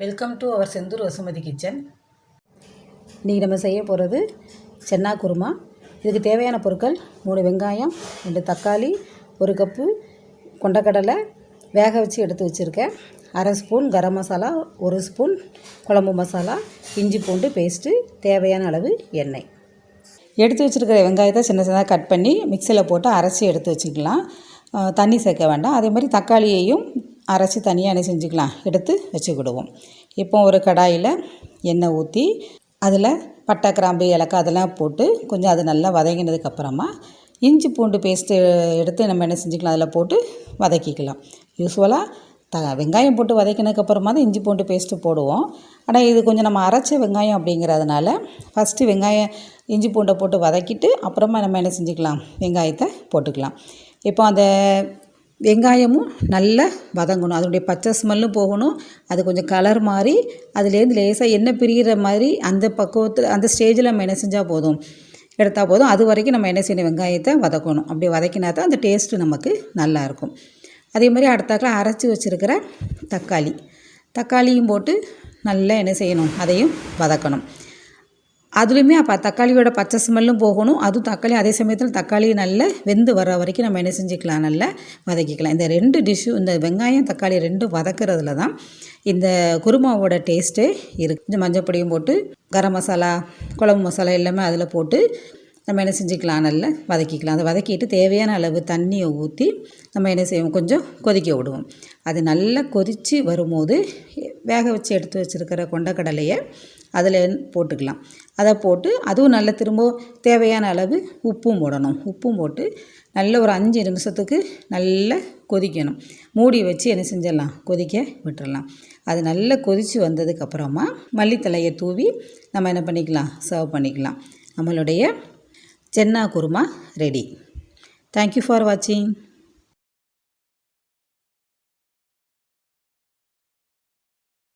Welcome to our Senthur Vasumathi kitchen இன்றைக்கி நம்ம செய்ய போகிறது சென்னா குருமா. இதுக்கு தேவையான பொருட்கள் மூணு வெங்காயம் ரெண்டு தக்காளி ஒரு கப்பு கொண்டக்கடலை வேக வச்சு எடுத்து வச்சுருக்கேன். அரை ஸ்பூன் கரம் மசாலா ஒரு ஸ்பூன் குழம்பு மசாலா இஞ்சி பூண்டு பேஸ்ட்டு தேவையான அளவு எண்ணெய். எடுத்து வச்சுருக்கிற வெங்காயத்தை சின்ன சின்னதாக கட் பண்ணி மிக்சியில் போட்டு அரைச்சி எடுத்து வச்சுக்கலாம். தண்ணி சேர்க்க வேண்டாம். அதே மாதிரி தக்காளியையும் அரைச்சி தனியாக என்ன செஞ்சுக்கலாம்? எடுத்து வச்சுக்கிடுவோம். இப்போ ஒரு கடாயில் எண்ணெய் ஊற்றி அதில் பட்டை கிராம்பு ஏலக்காய் அதெல்லாம் போட்டு கொஞ்சம் அது நல்லா வதங்கினதுக்கப்புறமா இஞ்சி பூண்டு பேஸ்ட்டு எடுத்து நம்ம என்ன செஞ்சுக்கலாம்? அதில் போட்டு வதக்கிக்கலாம். யூஸ்வலாக த வெங்காயம் போட்டு வதக்கினதுக்கப்புறமா தான் இஞ்சி பூண்டு பேஸ்ட்டு போடுவோம். ஆனால் இது கொஞ்சம் நம்ம அரைச்ச வெங்காயம் அப்படிங்கிறதுனால ஃபஸ்ட்டு வெங்காயம் இஞ்சி பூண்டை போட்டு வதக்கிட்டு அப்புறமா நம்ம என்ன செஞ்சுக்கலாம்? வெங்காயத்தை போட்டுக்கலாம். இப்போ அந்த வெங்காயமும் நல்லா வதங்கணும். அதனுடைய பச்சை ஸ்மெல்லும் போகணும். அது கொஞ்சம் கலர் மாறி அதுலேருந்து லேசாக எண்ணெய் பிரிகிற மாதிரி அந்த பக்குவத்தில் அந்த ஸ்டேஜில் நம்ம என்ன செஞ்சால் போதும்? எடுத்தால் போதும். அது வரைக்கும் நம்ம என்ன செய்யணும்? வெங்காயத்தை வதக்கணும். அப்படி வதக்கினா தான் அந்த டேஸ்ட்டு நமக்கு நல்லாயிருக்கும் அதே மாதிரி அடுத்தாக்கில் அரைச்சி வச்சுருக்கிற தக்காளி. தக்காளியும் போட்டு நல்லா என்ன செய்யணும்? அதையும் வதக்கணும். அதுலேயுமே அப்போ தக்காளியோட பச்சை ஸ்மெல்லும் போகணும். அதுவும் தக்காளி அதே சமயத்தில் தக்காளி நல்லா வெந்து வர வரைக்கும் நம்ம என்ன செஞ்சுக்கலாம்? நல்லா வதக்கிக்கலாம். இந்த ரெண்டு டிஷ்ஷு இந்த வெங்காயம் தக்காளி ரெண்டும் வதக்குறதுல தான் இந்த குருமாவோட டேஸ்ட்டே இருக்குது கொஞ்சம் மஞ்சள் பொடியும் போட்டு கரம் மசாலா குழம்பு மசாலா எல்லாமே அதில் போட்டு நம்ம என்ன செஞ்சுக்கலாம்? நல்லா வதக்கிக்கலாம். அதை வதக்கிட்டு தேவையான அளவு தண்ணியை ஊற்றி நம்ம என்ன செய்வோம்? கொஞ்சம் கொதிக்க விடுவோம். அது நல்லா கொதித்து வரும்போது வேக வச்சு எடுத்து வச்சுருக்கிற கொண்டக்கடலையை அதில் போட்டுக்கலாம். அதை போட்டு அதுவும் நல்லா திரும்ப தேவையான அளவு உப்பும் போடணும். உப்பும் போட்டு நல்ல ஒரு அஞ்சு நிமிஷத்துக்கு நல்லா கொதிக்கணும். மூடி வச்சு என்ன செஞ்சிடலாம்? கொதிக்க விட்டுறலாம் அது நல்லா கொதித்து வந்ததுக்கப்புறமா மல்லித்தலையை தூவி நம்ம என்ன பண்ணிக்கலாம்? சர்வ் பண்ணிக்கலாம். நம்மளுடைய chana kurma ready thank you for வாட்சிங்